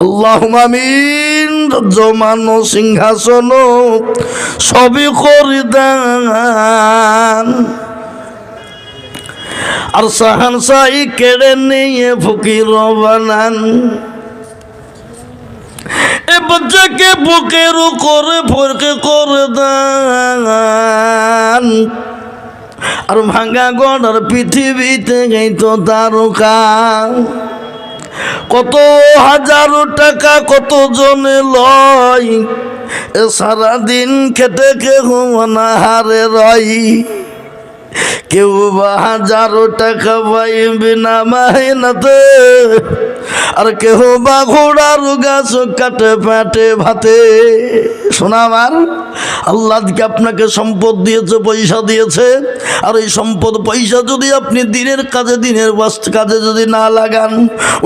আল্লাহ আমিন। জমান সিংহাসন সবই করি দান। আর সাহান সাই কেড়ে নিয়ে ফকির বানান। এ বাচ্চাকে বুকের করে ফরকে করে দান। আর ভাঙ্গা গড়ার পৃথিবীতে গাইতো তারকা। কত হাজার টাকা কত জনে লয়? এ সারাদিন খেটে কেউ হারে রয়। কেউ বা হাজারো টাকা পাইবে না মাহিনাতে। আর কেহ বা ঘোড়ার গাছ কাটে, পেটে, ভাতে। শোনা আমার আল্লাহকে আপনাকে সম্পদ দিয়েছে, পয়সা দিয়েছে। আর এই সম্পদ, পয়সা যদি আপনি দিনের কাজে দিনের কাজে যদি না লাগান,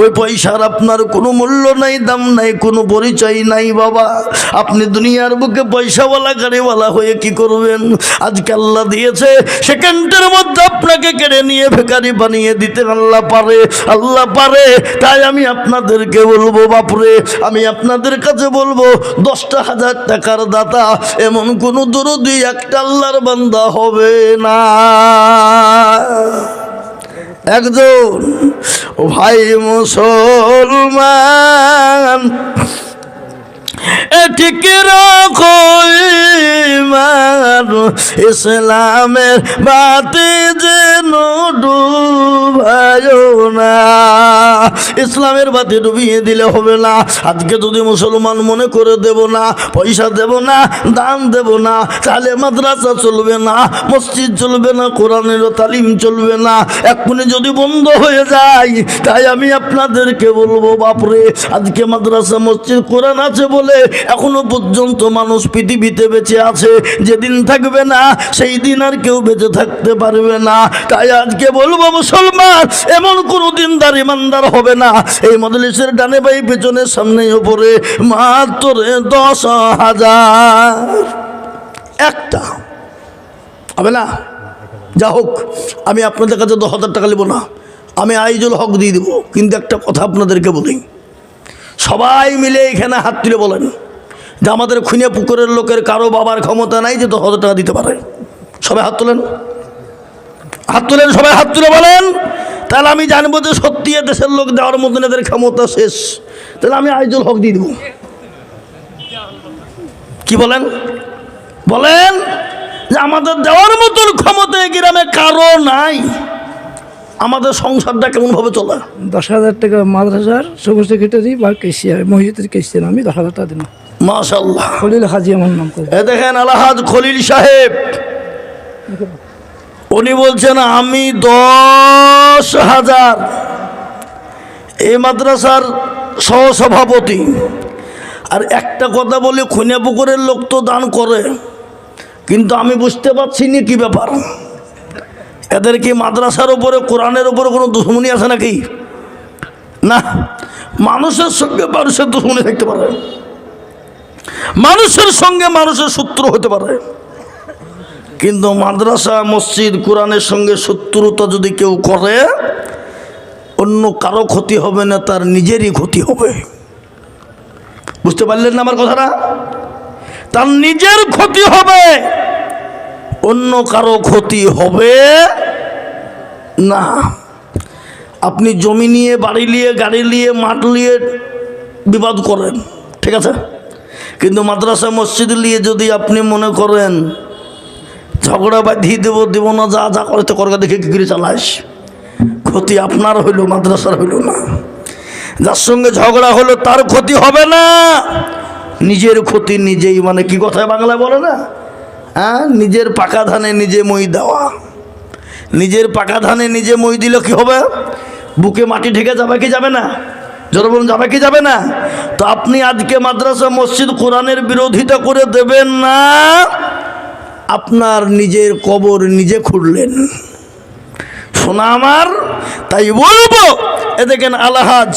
ওই পয়সার আপনার কোনো মূল্য নাই, দাম নাই, কোনো পরিচয় নাই, বাবা। আপনি দুনিয়ার বুকে পয়সাওয়ালা, গাড়িওয়ালা হয়ে কি করবেন? আজকে আল্লাহ দিয়েছে, সেকেন্ডের মধ্যে আপনাকে কেড়ে নিয়ে ভেকারি বানিয়ে দিতে আল্লাহ পারে আল্লাহ পারে। তাই আমি আপনাদেরকে বলব, বাপরে, আমি আপনাদের কাছে বলব, দশটা হাজার টাকার দাতা, এমন কোনো দরদি একটা আল্লাহর বান্দা হবে না। একজন ভাই মুসলমান রাখো ইমান ইসলামের বাতি যেন ডুবায় না। ইসলামের বাতি ডুবিয়ে দিলে হবে না। আজকে যদি মুসলমান মনে করে দেব না, পয়সা দেব না, দান দেব না, তাহলে মাদ্রাসা চলবে না, মসজিদ চলবে না কোরআনেরও তালিম চলবে না। এক্ষুনি যদি বন্ধ হয়ে যায়, তাই আমি আপনাদেরকে বলব, বাপরে, আজকে মাদ্রাসা, মসজিদ, কোরআন আছে বলে এখনও পর্যন্ত মানুষ পৃথিবীতে বেঁচে আছে। যেদিন থাকবে না, সেই দিন আর কেউ বেঁচে থাকতে পারবে না। তাই আজকে বলব, মুসলমান, এমন কোনো দিন দিনদার ইমানদার হবে না। এই মদলিসের ডানে বাই পেছনের সামনে, ওপরে মাত্র দশ হাজার। একটা। হবে না? যা হোক, আমি আপনাদের কাছে দশ হাজার টাকা নেব না। আমি আইজুল হক দিয়ে দেবো। কিন্তু একটা কথা আপনাদেরকে বলি। সবাই মিলে এখানে হাত তুলে বলেন। যে আমাদের খুনে পুকুরের লোকের কারও বাবার ক্ষমতা নাই যে দশ হাজার টাকা দিতে পারে। সবাই হাত তোলেন। হাত তুলেন, সবাই হাত তুলে বলেন। তাহলে আমি জানব যে সত্যি দেশের লোক দেওয়ার মতন এদের ক্ষমতা শেষ। তাহলে আমি আইজুল হক দিয়ে দেবো। কি বলেন? বলেন যে আমাদের দেওয়ার মতন ক্ষমতা গ্রামে কারও নাই। আমাদের সংসারটা কেমনভাবে চলে? দশ হাজার টাকা মাদ্রাসার সবুজ দিই বা কেসিয়ার মসজিদের কেসিয়ার আমি দশ হাজার টাকা দিলাম মাশাল্লাহ খলিল হাজি আমার নাম এ দেখেন আলহাজ খলিল সাহেব। উনি বলছেন আমি দশ হাজার এই মাদ্রাসার সহসভাপতি। আর একটা কথা বলি খুনে পুকুরের লোক তো দান করে। কিন্তু আমি বুঝতে পারছি না কি ব্যাপার। এদের কি মাদ্রাসার উপরে কোরআনের উপরে কোনো দুশ্মনী আছে নাকি? না মানুষের সঙ্গে মানুষের দুশ্মনী থাকতে পারে। মানুষের সঙ্গে মানুষের শত্রু হতে পারে। কিন্তু মাদ্রাসা, মসজিদ, কোরআনের সঙ্গে শত্রুতা যদি কেউ করে, অন্য কারও ক্ষতি হবে না, তার নিজেরই ক্ষতি হবে। বুঝতে পারলেন না আমার কথাটা? তার নিজের ক্ষতি হবে, অন্য কারও ক্ষতি হবে না। আপনি জমি নিয়ে, বাড়ি নিয়ে, গাড়ি নিয়ে, মাঠ নিয়ে বিবাদ করেন, ঠিক আছে? কিন্তু মাদ্রাসা মসজিদ নিয়ে যদি আপনি মনে করেন, ঝগড়া বা বাঁধিয়ে দেবো দেবো না, যা যা করে, তো করগা দেখে কী করে চালাস? ক্ষতি আপনার হইল, মাদ্রাসার হইল না। যার সঙ্গে ঝগড়া হলো, তার ক্ষতি হবে না। নিজের ক্ষতি নিজেই মানে কি কথায় বাংলায় বলে না? হ্যাঁ নিজের পাকা ধানে নিজে মই দেওয়া। নিজের পাকা ধানে নিজে মই দিলে কি হবে? বুকে মাটি ঢেকে যাবে কি যাবে না? জোর বলুন, যাবে কি যাবে না? তো আপনি আজকে মাদ্রাসা, মসজিদ কোরআনের বিরোধিতা করে দেবেন না, আপনার নিজের কবর নিজে খুঁড়লেন। শোনা আমার? তাই বলব, এ দেখেন আলহাজ,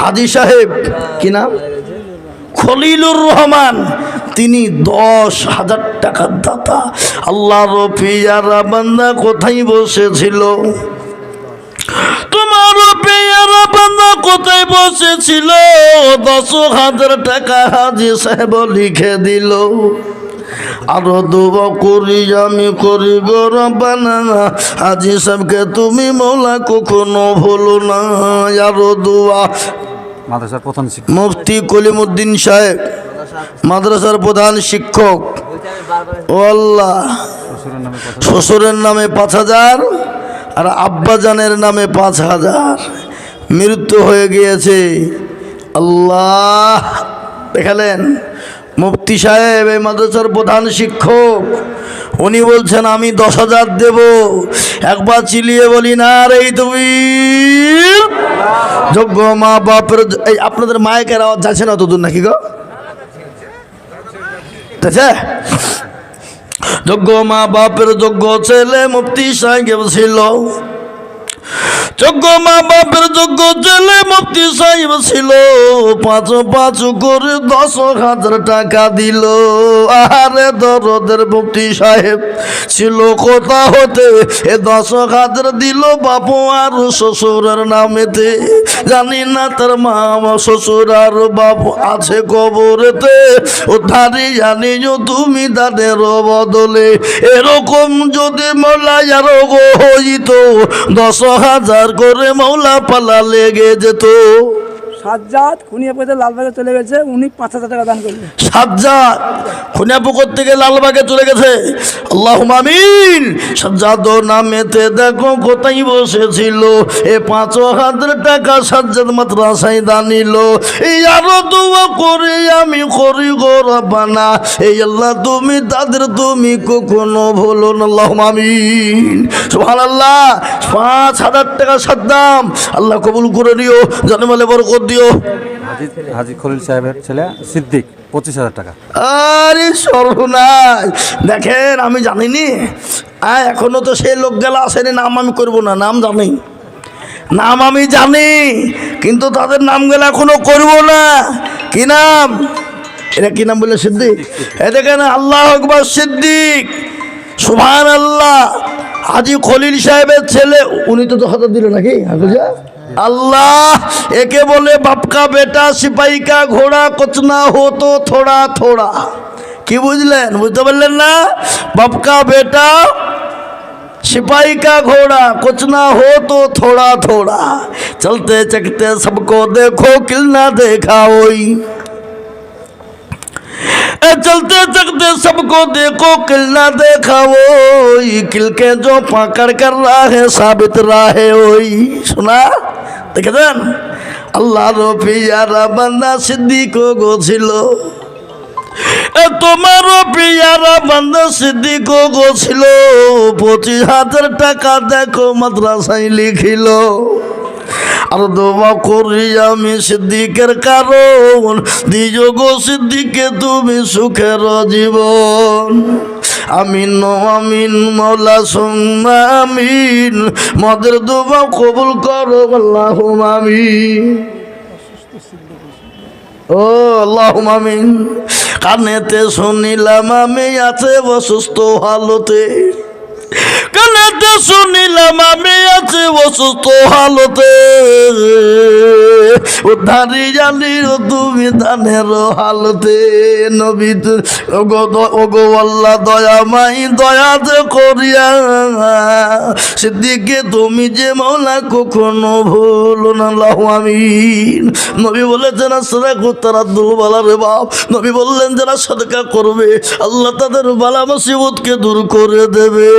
হাজি সাহেব, কি নাম? খলিলুর রহমান, তিনি দশ হাজার টাকার দাতা। আল্লাহ রফিয়ারা বান্দা কোথায় বসেছিল তোমার পেয়ারা বান্দা কোথায় বসেছিল দশ হাজার টাকা হাজি সাহেব লিখে দিল। আরও দুবা করি আমি করি গরবানা হাজি সাহেবকে তুমি মৌলা কখনো ভুলো না। আরও দুয়া। মাদ্রাসার প্রধান মুফতি কলিমুদ্দিন সাহেব মাদ্রাসার প্রধান শিক্ষক। ও আল্লাহ শ্বশুরের নামে পাঁচ হাজার আর আব্বাজানের নামে পাঁচ হাজার। মৃত্যু হয়ে গিয়েছে। আল্লাহ, দেখালেন। মুফতি সাহেব, এই মাদ্রাসার প্রধান শিক্ষক, উনি বলছেন, আমি দশ হাজার দেব। একবার চিলিয়ে বলি, না রে তুমি যোগ্য মা বাপের এই আপনাদের মায়ের আওয়াজ যাচ্ছে না অতদূর নাকি গো? যাচ্ছে? যোগ্য মা বাপের যোগ্য ছেলে মুফতি সাহেব ছিল যোগ্য মা বাপের যোগ্য ছেলে মুফতি সাহেব ছিল। পাঁচ পাঁচ করে দশ হাজার টাকা দিল। আরে দরদের মুফতি সাহেব ছিল কোথা হতে। এ দশ হাজার দিল বাপু আর শ্বশুরের নামেতে। জানি না তার মা শ্বশুর আর বাপ আছে কবরেতে। ও ধারি জানি তুমি তাদের বদলে। এরকম যদি মৌলা আরও হইত, দশ হাজার করে মৌলা পালা লেগে যেত। সাজ্জাদ খুনিয়া পয়সা লালবাগে চলে গেছে, উনি পাঁচ হাজার টাকা দান করলেন। সাজ্জাদ খুনিয়াপুকুর থেকে লালবাগে চলে গেছে। আল্লাহ আমিন। সাজ্জাদ নামেতে দেখো কোথায় বসেছিল। এ পাঁচ হাজার টাকা সাজ্জাদ মাদ্রাসায় দানিল এই আরও দোয়া করে আমি করি গো রব্বানা। এই আল্লাহ তুমি, তাদের তুমি কখনো ভুলো না আল্লাহ আমিন। সুবহানাল্লাহ। পাঁচ হাজার টাকা সাদ্দাম। আল্লাহ কবুল করে দিও জন্মালে বরকত দিও হাজি খলিল সাহেবের ছেলে সিদ্দিক পঁচিশ হাজার টাকা। আরে সর্বনাশ। দেখেন আমি জানিনি? তো সেই লোক গেলা আসেনি নাম আমি করব না নাম জানি। নাম আমি জানি কিন্তু তাদের নাম গেলে এখনও করব না। কি নাম? এটা কি নাম বলে সিদ্দিক? এ দেখেন আল্লাহ আকবর সিদ্দিক। সুভান আল্লাহ হাজি খলিল সাহেবের ছেলে উনি তো হাতে দিল নাকি হাফিজা? আল্লাহ একে বলে বাপকা বেটা সিপাহী কা ঘোড়া কচনা হতো থোড়া থোড়া কি বুঝলেন বুঝতে পারলেন না বাপকা বেটা सिपाही का घोड़ा कुछ ना हो तो थोड़ा थोड़ा चलते चलते सबको देखो किल ना देखा वही ए, चलते चलते सबको देखो किल ना देखा वही किल के जो पकड़ कर रहा है साबित रहा है वही सुना দেখেছেন আল্লাহ রফিয়ারা বান্দা সিদ্দিক গো ছিল। প্রিয়ারা বান্দা সিদ্দিক গো পঁচিশ হাজার টাকা দেখো মাদ্রাসায় লিখিল। আর দোয়া করি আমি সিদ্দিকের কারণ। দিজ গো সিদ্দিকে, তুমি সুখের জীবন। আমিন আমিন মৌলা সুম্মা, আমিন। মদের দুবা কবুল করো আল্লাহ আমিন। ও আল্লাহ আমিন। কানেতে শুনিলাম আমি আছে অসুস্থ হালতে। কানেতে শুনিলাম আমি আছে অসুস্থ হালতে। উদ্ধারি জানি তুমি দানের হালতে। নবী ওগো আল্লাহ দয়া, মাই দয়া যে করিয়া। সিদ্দিকে তুমি যে মৌলা কখনো ভুলো না, আল্লাহ আমিন। নবী বলেছেন আসরা তারা দুর্বলা রে বাপ। নবী বললেন, যারা সদকা করবে, আল্লাহ তাদের বালা মুসিবতকে দূর করে দেবে।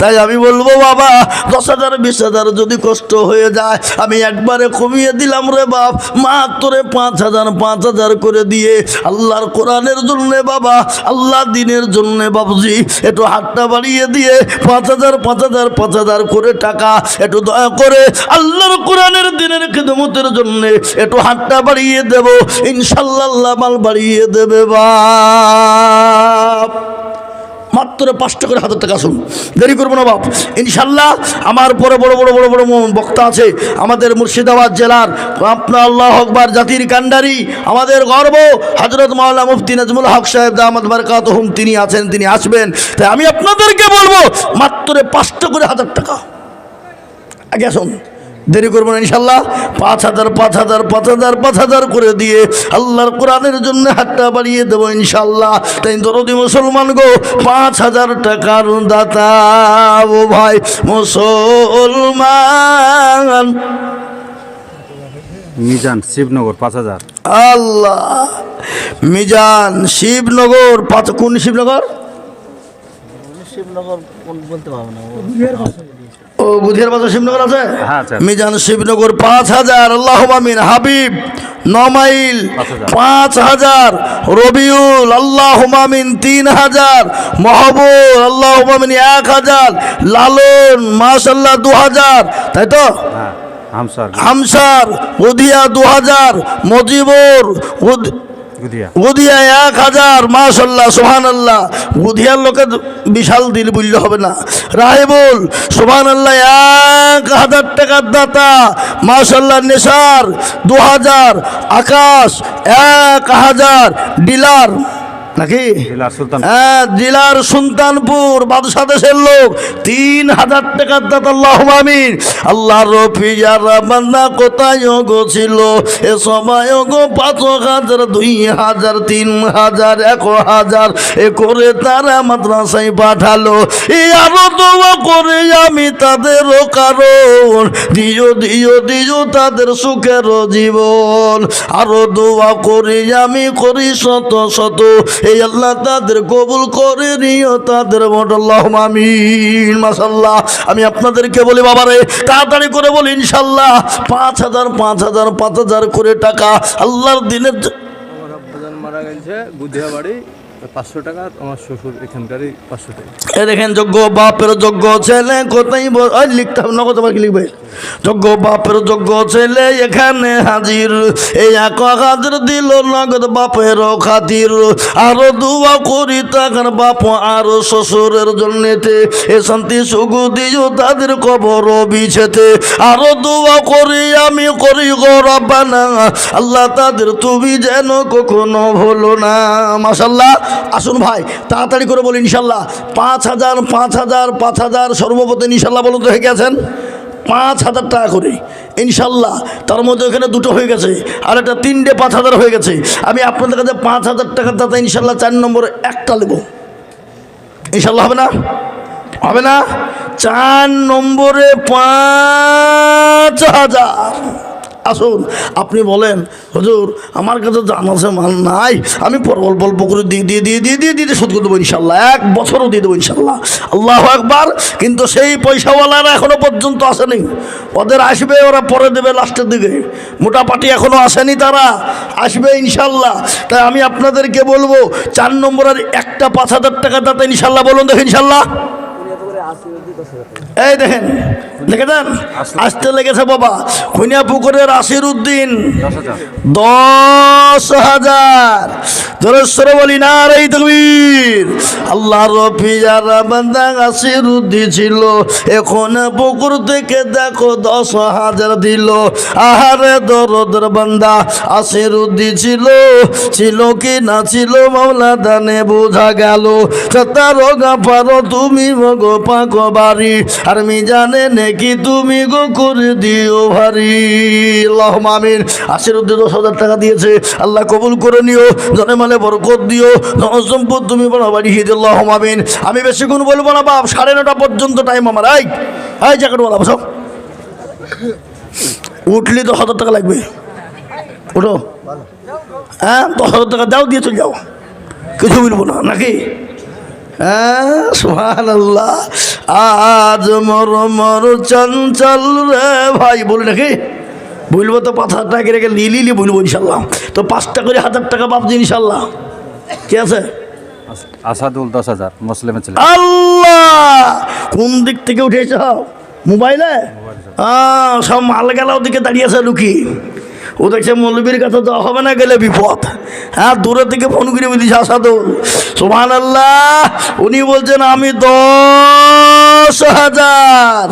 তাই আমি বলব, বাবা, দশ হাজার, বিশ হাজার যদি কষ্ট হয়ে যায়, আমি একবারে কমিয়ে দিলাম রে বাপ। মাত্রে পাঁচ হাজার পাঁচ হাজার করে দিয়ে আল্লাহর কোরআনের জন্যে বাবা, আল্লাহ দিনের জন্যে বাবুজি, একটু হাতটা বাড়িয়ে দিয়ে পাঁচ হাজার পাঁচ হাজার পাঁচ হাজার করে টাকা একটু দয়া করে আল্লাহর কোরআনের দিনের খেদমতের জন্যে একটু হাতটা বাড়িয়ে দেব। ইনশাল্লাহ মাল বাড়িয়ে দেবে বাপ। মাত্র পাঁচটা করে হাজার টাকা শুন দেরি করব না বাপ। ইনশাল্লাহ আমার পরে বড় বড় বড় বড় বক্তা আছে। আমাদের মুর্শিদাবাদ জেলার আপনার আল্লাহ হকবার জাতির কান্ডারি আমাদের গর্ব। হজরত মাওলা মুফতি নাজমুল হক সাহেব দাহমদ বারকাত হুম তিনি আছেন, তিনি আসবেন। তাই আমি আপনাদেরকে বলব, মাত্র পাঁচটা করে হাজার টাকা। আগে আসুন। দেরি করব না ইনশাল্লাহ পাঁচ হাজার পাঁচ হাজার পাঁচ হাজার পাঁচ হাজার করে দিয়ে আল্লাহর কোরআনের জন্য হাতটা বাড়িয়ে দেবো ইনশাল্লাহ তাই দরদি মুসলমান গো পাঁচ হাজার টাকার দাতা ও ভাই মুসলমান। মিজান শিবনগর পাঁচ হাজার। আল্লাহ মিজান শিবনগর পাঁচ কোন শিবনগর? ও বুধিয়ার বাজার শিবনগর আছে? হ্যাঁ, মিজান শিবনগর পাঁচ হাজার আল্লাহ মামিন হাবিব ন মাইল পাঁচ হাজার। রবিউল আল্লাহ মামিন তিন হাজার মহবুল আল্লাহ মামিন এক হাজার লালন মাশাল্লাহ দু হাজার তাই তো? হ্যাঁ হামসার হামসার উদিয়া দু হাজার মজিবুর গুদিয়া। এক হাজার মাশাল্লাহ সোহান আল্লাহ উদিয়ার লোকের বিশাল দিল বললে হবে না। রাহেবুল সোহান আল্লাহ এক হাজার টাকার দাতা মাশাল্লাহ নেশার দু হাজার, আকাশ, এক হাজার, ডিলার। নাকি? বিলার হ্যাঁ জেলার সুলতানপুর বাদশাহ দেশের লোক। তিন হাজার টাকার দাতা আল্লাহ আমিন। আল্লাহ রফিজার বান্দা কোথায় গো ছিল? এ সময় গো পাঁচ হাজার দুই হাজার তিন হাজার এক হাজার এ করে তারা মাদ্রাসায় পাঠালো। এ আরও দোয়া করে আমি তাদেরও কারণ। দিও দিও দিও তাদের সুখের জীবন। আরও দোয়া করি আমি করি শত শত। এই আল্লাহ তাদের কবুল করে নিও, তাদের মাসাল্লাহ আমি আপনাদেরকে বলি, বাবারে, তাড়াতাড়ি করে বলি ইনশাল্লাহ পাঁচ হাজার পাঁচ হাজার পাঁচ হাজার করে টাকা আল্লাহর দিনের মারা গেছে বুধিয়া বাড়ি বাপের ছেলে নগদ বাপের ছেলে, এখানে হাজির। নগদ খাতির। আরও দুয়া করি তাকার বাপ আর শ্বশুরের জন্যেতে। এ শান্তি সুখ দিও তাদের কবর বিছেতে। আরও দুয়া করি আমি, করি গো আল্লাহ তাদের তুমি যেন কখনো ভুলো না। মাসাল্লাহ আসুন ভাই, তাড়াতাড়ি করে বলি ইনশাল্লাহ। পাঁচ হাজার পাঁচ হাজার পাঁচ হাজার সর্বপ্রথম ইনশাল্লাহ বলুন তো হয়ে গেছেন পাঁচ হাজার টাকা করে। ইনশাল্লাহ, তার মধ্যে ওখানে দুটো হয়ে গেছে, আর একটা তিনটে পাঁচ হাজার হয়ে গেছে। আমি আপনাদের কাছে পাঁচ হাজার টাকার দাতা ইনশাল্লাহ চার নম্বরে একটা নেব। ইনশাল্লাহ হবে না? হবে না? চার নম্বরে পাঁচ হাজার। আসুন। আপনি বলেন, হুজুর, আমার কাছে জান আছে মাল নাই। আমি পর অল্প অল্প করে দিয়ে দিয়ে দিয়ে দিয়ে দিয়ে দিয়ে শোধ করে দেবো ইনশাল্লাহ। এক বছরও দিয়ে দেবো ইনশাল্লাহ। আল্লাহ একবার কিন্তু সেই পয়সাওয়ালারা এখনও পর্যন্ত আসেনি। ওদের আসবে, ওরা পরে দেবে লাস্টের দিকে। মোটা পাটি এখনও আসেনি তারা। আসবে ইনশাল্লাহ। তাই আমি আপনাদেরকে বলব, চার নম্বরের একটা পাঁচ হাজার টাকা দাতা ইনশাল্লাহ। বলুন দেখো ইনশাল্লাহ। এই দেখেন দেখে দেন আসতে লেগেছে বাবা। খুনিয়া পুকুরের আশির উদ্দিন দশ হাজার। ধরে সরবলি বলি না রে তকবীর আল্লাহ রফিজার বান্দা উদ্দি ছিল এখন পুকুর থেকে দেখো দশ হাজার দিল। আহারে দরদের বান্দা আসির ছিল ছিল কি না ছিল মামলা দানে বোঝা গেল। তুমি গো পাক বাড়ি। আর মি জানে নাকি তুমি গো করে দিও ভারি। আল্লাহ মামিন উদ্দে দশ হাজার টাকা দিয়েছে। আল্লাহ কবুল করে নিও। জনে মালে বরকত দিও। সম্পদ তুমি বলো বাড়িয়ে আল্লাহ মামিন আমি বেশিক্ষণ বলব না বাপ, সাড়ে নটা পর্যন্ত টাইম আমার, এই এই জ্যাকেট বলা বসো। উঠলি দশ হাজার টাকা লাগবে। উঠো হ্যাঁ দশ হাজার টাকা দাও, দিয়ে চলে যাও। কিছু বলব না, নাকি? হ্যাঁ আজ মর মর চঞ্চল রে ভাই, বলি নাকি? বলব তো পাঁচ হাজার টাকা রেখে লিলি বলব ইনশাল্লাহ। তো পাঁচটা করে হাজার টাকা পাবছি ইনশাল্লাহ। ঠিক আছে? আসাদুল দশ হাজার মুসলিমের ছেলে আল্লাহ! কোন দিক থেকে উঠেছ? মোবাইলে? সব মাল গেলাও ওদিকে দাঁড়িয়ে আছে লুকি। ও দেখছে মৌলবীর কাছে তো হবে না গেলে বিপদ। হ্যাঁ দূরে থেকে ফোন করে বলিস আসাদুল। সোহান আল্লাহ উনি বলছেন আমি দশ হাজার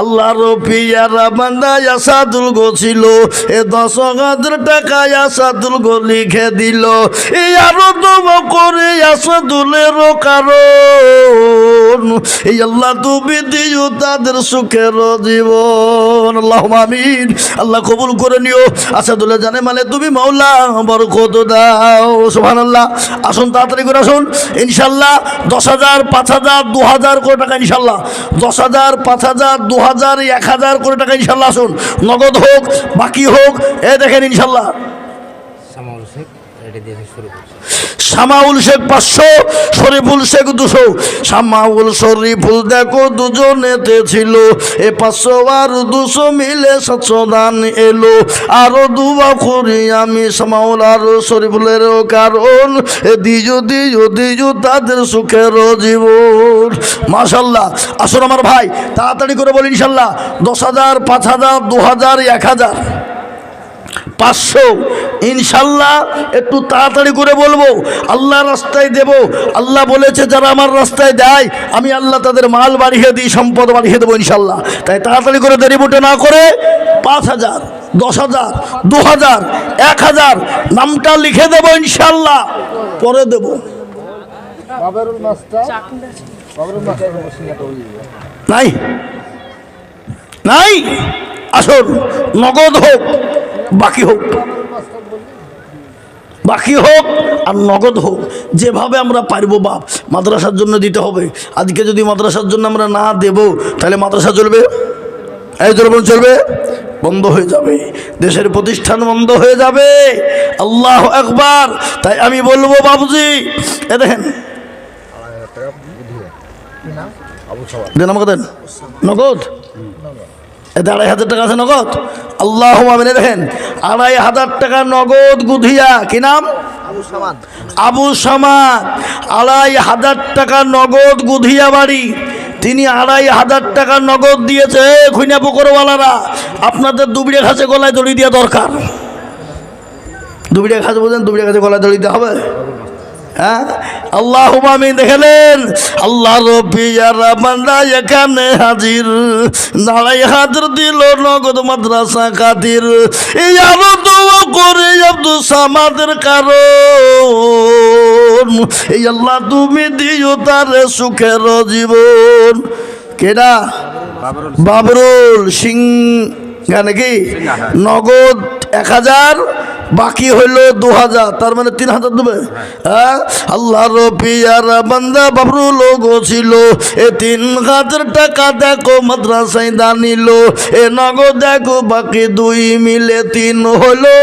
আল্লাহ রফিয়ারা বান্দা আসাদুল গো এ দশ হাজার টাকা আসাদুল গো লিখে দিল। এ আরও দম করে আসাদুলেরও কারণ। এই আল্লাহ তুমি দিও তাদের সুখের জীবন। আল্লাহ আমিন। আল্লাহ কবুল করে নিও। আসাদুল্লাহ জানে মানে তুমি মাওলা, বরকত দাও। সোহান আল্লাহ আসুন, তাড়াতাড়ি করে আসুন। ইনশাল্লাহ দশ হাজার, পাঁচ হাজার, দু হাজার করে টাকা ইনশাল্লাহ দশ হাজার, পাঁচ হাজার, দু হাজার, এক হাজার করে টাকা ইনশাল্লাহ আসুন। নগদ হোক, বাকি হোক, এ দেখেন ইনশাল্লাহ। শেখ পাঁচশো, শরীফুল শেখ দুশো। শামাউল শরীফুল দেখো দুজনেতে ছিল। এ পাঁচশো আর দুশো মিলে সাতশো দান এলো। আরও দুবা করি আমি শামাউল আর শরীফুলের কারণ। এ দিজু দিজু দিজু তাদের সুখের জীবন। মাশাল্লাহ, আসুন আমার ভাই, তাড়াতাড়ি করে বলি ইনশাল্লাহ। দশ হাজার, পাঁচ হাজার, দু হাজার, এক হাজার। পাঁচশো। ইনশাল্লাহ একটু তাড়াতাড়ি করে বলব আল্লাহ রাস্তায় দেব। আল্লাহ বলেছে যারা আমার রাস্তায় দেয় আমি আল্লাহ তাদের মাল বাড়িয়ে দিই সম্পদ বাড়িয়ে দেবো ইনশাল্লাহ। তাই তাড়াতাড়ি করে দেরি বুটে না করে পাঁচ হাজার দশ হাজার দু হাজার এক হাজার নামটা লিখে দেবো ইনশাল্লাহ পরে দেবো। নাই? নাই? আসুন নগদ হোক বাকি হোক। বাকি হোক আর নগদ হোক যেভাবে আমরা পারব বাপ মাদ্রাসার জন্য দিতে হবে। আজকে যদি মাদ্রাসার জন্য আমরা না দেব তাহলে মাদ্রাসা চলবে? এই চলবে চলবে? বন্ধ হয়ে যাবে। দেশের প্রতিষ্ঠান বন্ধ হয়ে যাবে। আল্লাহ একবার তাই আমি বলব বাবুজি এ দেখেন। দেন আমাকে দেন। নগদ? এতে আড়াই হাজার টাকা আছে নগদ? আল্লাহ আমিনে দেখেন আড়াই হাজার টাকা নগদ গুধিয়া কি নাম? আবু সামাদ। আড়াই হাজার টাকা নগদ গুধিয়া বাড়ি। তিনি আড়াই হাজার টাকা নগদ দিয়েছে খুইনা পুকুরওয়ালারা আপনাদের দুবিড়ে ঘাসে গলায় দড়ি দেওয়া দরকার। দুবিড়ে ঘাস বোঝেন দুবিড়ে ঘাসে গলায় দড়ি দিতে হবে? হ্যাঁ? আল্লাহ আমি দেখলেন আল্লাহ এখানে হাজির। দাঁড়াই হাজার দিল নগদ মাদ্রাসা খাতির। এই আরও দোয়া করে আব্দুল সামাদের কারণ। এই আল্লাহ তুমি দিও তার সুখের জীবন। কেডা? বাবরুল। সিং নাকি নগদ এক হাজার বাকি হইল দু হাজার তার মানে তিন হাজার দেবে। হ্যাঁ? আল্লাহ রবিয়ার বান্দা বাবরু লোক ছিল। এ তিন হাজার টাকা দেখো মাদ্রাসায় দানিল এ নগদ দেখো বাকি দুই মিলে তিন হলো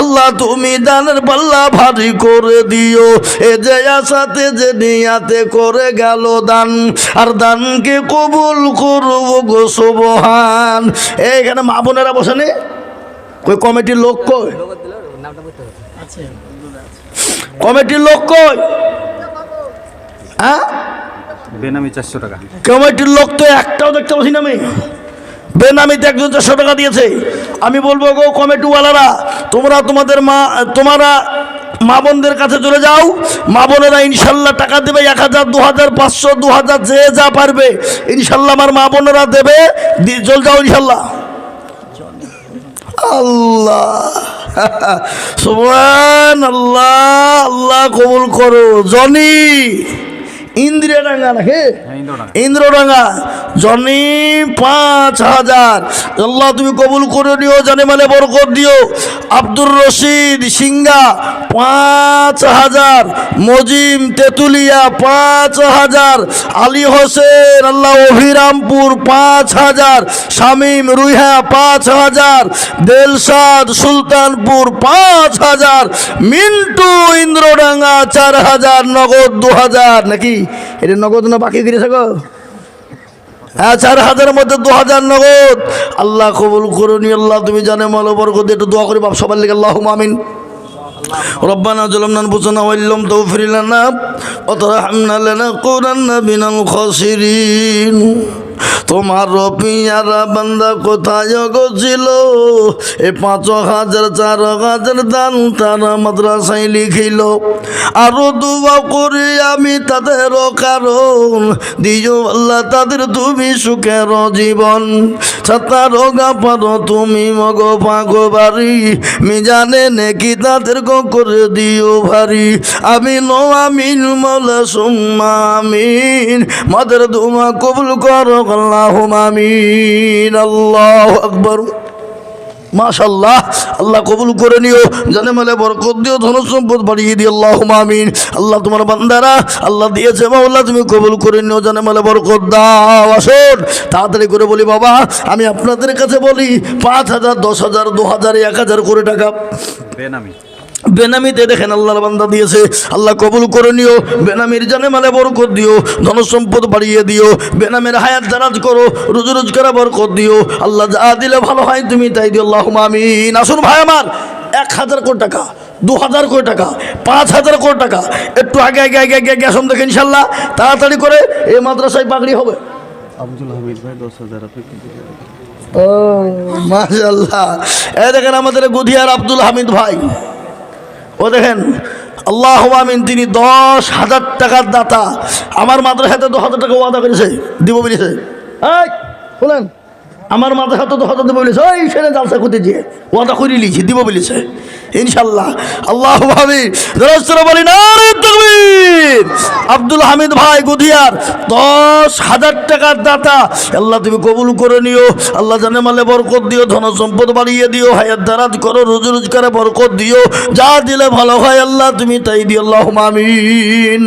আল্লাহ তুমি দানের পাল্লা ভারী করে দিও। এ যে আশাতে যে নিয়াতে করে গেল দান। আর দানকে কবুল করব গো সুবহান। এইখানে মা বোনেরা বসেনি? কই কমিটির লোক কই? কমিটির লোক কই? হ্যাঁ? বেনামি চারশো টাকা। কমিটির লোক তো একটাও দেখতে পাচ্ছি না আমি। বেনামিতে একজন চারশো টাকা দিয়েছে। আমি বলব গো কমিটিওয়ালারা তোমরা তোমাদের মা তোমারা মা বোনদের কাছে চলে যাও। মা বোনেরা ইনশাল্লাহ টাকা দেবে এক হাজার দু হাজার পাঁচশো দু হাজার যে যা পারবে ইনশাল্লাহ আমার মা বোনেরা দেবে। চল যাও ইনশাল্লাহ। আল্লাহ। সুবহান আল্লাহ আল্লাহ কবুল করো। জনি! ইন্দ্রিয়া ডাঙ্গা নাকি হ্যাঁ ইন্দ্রডাঙ্গা। ইন্দ্রডাঙ্গা। জনি পাঁচ হাজার। আল্লাহ তুমি কবুল করে নিও জানে মানে বরকত দিও। আব্দুর রশিদ সিঙ্গা পাঁচ হাজার। মজিম তেতুলিয়া পাঁচ হাজার। আলী হোসেন আল্লাহ অভিরামপুর পাঁচ হাজার। শামীম রুইহা পাঁচ হাজার। দেলসাদ সুলতানপুর পাঁচ হাজার। মিন্টু ইন্দ্রডাঙ্গা চার হাজার। নগদ দু হাজার। নাকি? এটা নগদ না বাকি গিয়েছে গো হ্যাঁ চার হাজারের মধ্যে দু হাজার নগদ আল্লাহ কবুল করুনি আল্লাহ তুমি জানে মালো বরকত একটু দোয়া করি বাপ সবার লেগে আল্লাহ আমিন ربنا ظلمنا انفسنا وان لم تغفر لنا وترحمنا لنكونن من الخاسرين তোমার পিয়ারা বান্দা কোথায় গছিল এ পাঁচ হাজার, চার হাজার দান তারা মাদ্রাসায় লিখিল। আরও দুয়া করে আমি তাদের কারণ। দিও আল্লাহ তাদের তুমি সুখের জীবন। ছাতার পারো তুমি মগ পাগো বাড়ি মিজানে নেকি তাদের গো করে দিও ভারী। আমি নো আমিন মৌলা সুম্মা আমিন। মাদের দুমা কবুল করো আল্লাহ কবুল করে নিও বরকত দিও সম্পদ বাড়িয়ে আল্লাহ আল্লাহ তোমার বান্দারা, আল্লাহ দিয়েছে তুমি কবুল করে নিও বরকত দাও তাড়াতাড়ি করে বলি, বাবা, আমি আপনাদের কাছে বলি, পাঁচ হাজার, দশ হাজার, দু হাজার, এক হাজার করে টাকা। বেনামিতে দেখেন আল্লাহর বান্দা দিয়েছে। আল্লাহ কবুল করে নিও বেনামির জানে মালে বরকত দিও ধন সম্পদ বাড়িয়ে দিও বেনামের হায়াত দারাজ করো রোজ রোজগারে বরকত দিও। আল্লাহ যা দিলে ভালো হয় তুমি তাই দিও আল্লাহ আমিন। আসুন ভাই আমার এক হাজার কোটি টাকা দু হাজার কোটি টাকা পাঁচ হাজার কোটি টাকা একটু আগে আগে আগে আগে আগে আসুন দেখেন ইনশাল্লাহ তাড়াতাড়ি করে এই মাদ্রাসায় পাগড়ি হবে। আব্দুল হামিদ ভাই দশ হাজার ও মাশাল্লাহ এই দেখেন আমাদের গুধিয়ার আব্দুল হামিদ ভাই। ও দেখেন, আল্লাহ আমিন তিনি দশ হাজার টাকার দাতা। আমার মাদ্রাসাতে দশ হাজার টাকা ওয়াদা করেছে, দিব বলেছে। শুনেন, আমার মাদ্রাসাতে দশ হাজার দিব বলেছে ওই ছেলে জালসা করতে দিয়ে ওয়াদা করে লিছি দিব বলেছে। ইনশাল্লাহ আল্লাহ বলি। আব্দুল হামিদ ভাই গুধিয়ার দশ হাজার টাকার দাতা। আল্লাহ তুমি কবুল করে নিও। আল্লাহ জানে মালে বরকত দিও, ধন সম্পদ বাড়িয়ে দিও, হায়াত দারাত করো, রোজ রোজগারে বরকত দিও। যা দিলে ভালো হয় আল্লাহ, তুমি তাই দিও। আল্লাহ আমিন।